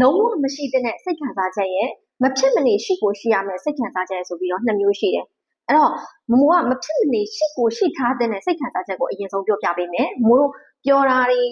လုံးဝမရှိတဲ့စိတ်ခံစားချက်ရဲ့မဖြစ်မနေရှိကိုရှိရမယ်စိတ်ခံစားချက်ဆိုပြီးတော့နှစ်မျိုးရှိတယ်။အဲ့တော့မမိုးကမဖြစ်မနေရှိကိုရှိထားတဲ့စိတ်ခံစားချက်ကိုအရင်ဆုံးပြောပြပေးမယ်။မိုးတို့ပြောတာတွေ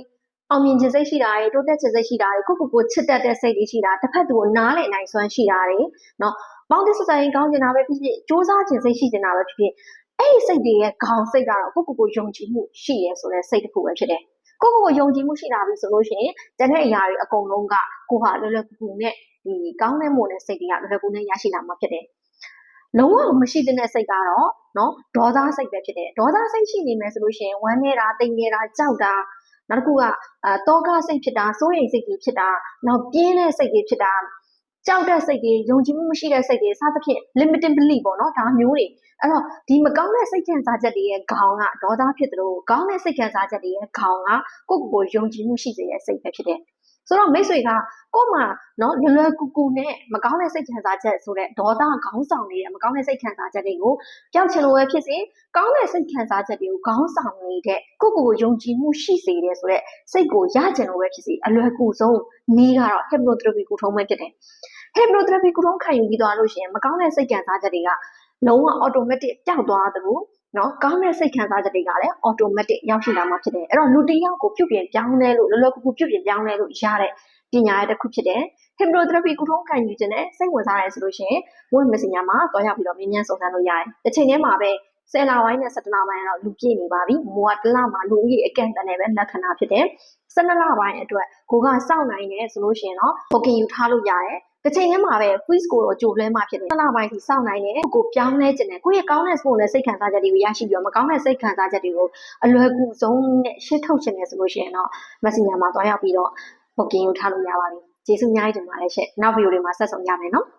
အောင်မြင်ခြင်းစိတ်ရှိတာတွေတိုးတက်ခြင်းစိတ်ရှိတာတွေကိုကိုကိုချစ်တတ်တဲ့စိတ်တွေရှိတာတစ်ဖက်သူကိုနားလည်နိုင်စွမ်းရှိတာတွေနော်ပေါင်းသစ်စတိုင်းကောင်းကျင်တာပဲဖြစ်ဖြစ်စူးစမ်းခြင်းစိတ်ရှိခြင်းတာပဲဖြစ်ဖြစ်အဲ့ဒီစိတ်တွေရဲ့ခေါင်းစိတ်ကတော့ကိုကိုကိုယုံကြည်မှုရှိရဲဆိုတဲ့စိတ်တစ်ခုပဲဖြစ်တယ်။ ကိုကိုကိုယုံကြည်မှုရှိတာပြီဆိုလို့ရှိရင်တကယ်အရာတွေအကုန်လုံးကကိုဟာလွယ်လွယ်ကူကူနဲ့ဒီကောင်းတဲ့မို့နဲ့စိတ်တွေကလွယ်လွယ်ကူနဲ့ရရှိလာမှာဖြစ်တယ်လုံးဝမရှိတဲ့စိတ်ကတော့နော်ဒေါသစိတ်ပဲဖြစ်တယ်ဒေါသစိတ်ရှိနေမယ်ဆိုလို့ရှိရင်ဝမ်းနေတာတိမ်နေတာကြောက်တာနောက်တစ်ခုကအာတောကစိတ်ဖြစ်တာစိုးရိမ်စိတ်တွေဖြစ်တာနောက်ပြင်းတဲ့စိတ်တွေဖြစ်တာ ကြောက်တဲ့စိတ်တွေယုံကြည်မှုမရှိတဲ့စိတ်တွေစသဖြင့် limiting belief ပေါ့နော်ဒါမျိုးတွေအဲ့တော့ဒီမကောင်းတဲ့စိတ်ခံစားချက်တွေရဲ့ခေါင်းကဒေါသဖြစ်တယ်လို့ကောင်းတဲ့စိတ်ခံစားချက်တွေရဲ့ခေါင်းကကိုယ့်ကိုယ်ကိုယုံကြည်မှုရှိစေတဲ့စိတ်ပဲဖြစ်တယ်ဆိုတော့မိတ်ဆွေကကို့မှာနော်လွယ်လွယ်ကူကူနဲ့မကောင်းတဲ့စိတ်ခံစားချက်ဆိုတဲ့ဒေါသခေါင်းဆောင်နေတဲ့မကောင်းတဲ့စိတ်ခံစားချက်တွေကိုပျောက်ချင်လို့ပဲဖြစ်စေကောင်းတဲ့စိတ်ခံစားချက်တွေကိုခေါင်းဆောင်နေတဲ့ကိုယ့်ကိုယ်ကိုယုံကြည်မှုရှိစေတဲ့ဆိုတဲ့စိတ်ကိုရချင်လို့ပဲဖြစ်စေအလွယ်ကူဆုံးနည်းကတော့ hypnotherapy ကိုထုံးပဲဖြစ်တယ် hypnotherapy ကိုထုံးခံယူပြီးသွားလို့ရှိရင်မကောင်းတဲ့စိတ်ခံစားချက်တွေကလုံးဝ automatic ပျောက်သွားသလိုနော်ကောင်းတဲ့စိတ်ခံစားချက်တွေကလည်း automatic ရောက်ရှိလာမှာဖြစ်တယ်အဲ့တော့လူတစ်ယောက်ကိုပြုပြင်ပြောင်းလဲလို့လောလောကူကူပြုပြင်ပြောင်းလဲလို့ရတဲ့ပညာရဲ့တစ်ခုဖြစ်တယ် hypnotherapy ကိုထုံးခံယူခြင်းနဲ့စိတ်ဝင်စားရဲဆိုလို့ရှိရင် web messenger မှာတွားရောက်ပြီးတော့မြင်းမြန်းစုံစမ်းလို့ရတယ်တစ်ချိန်တည်းမှာပဲ ဆယ်လပိုင်းနဲ့17လပိုင်းတော့လူပြည့်နေပါပြီ။မိုးကတစ်လမှာလူကြီးအကန့်အသတ်နဲ့ပဲလက္ခဏာဖြစ်တယ်။12လပိုင်းအတွက်ကိုကစောင့်နိုင်တယ်ဆိုလို့ရှိရင်တော့ booking ယူထားလို့ရတယ်။တစ်ချိန်တည်းမှာပဲ quiz ကိုတော့ကြိုလွှဲမှဖြစ်တယ်။12လပိုင်းထိစောင့်နိုင်တယ်။ကိုပြောင်းလဲခြင်းနဲ့ကိုယ့်ရဲ့ကောင်းတဲ့ sport နဲ့စိတ်ခံစားချက်တွေကိုရရှိပြီးတော့မကောင်းတဲ့စိတ်ခံစားချက်တွေကိုအလွယ်ကူဆုံးနဲ့ရှင်းထုတ်ခြင်းနဲ့ဆိုလို့ရှိရင်တော့ messenger မှာတွားရောက်ပြီးတော့ booking ယူထားလို့ရပါပြီ။ကျေးဇူးအများကြီးတင်ပါတယ်ရှင့်။နောက်ဗီဒီယိုတွေမှာဆက်ဆုံကြမယ်နော်။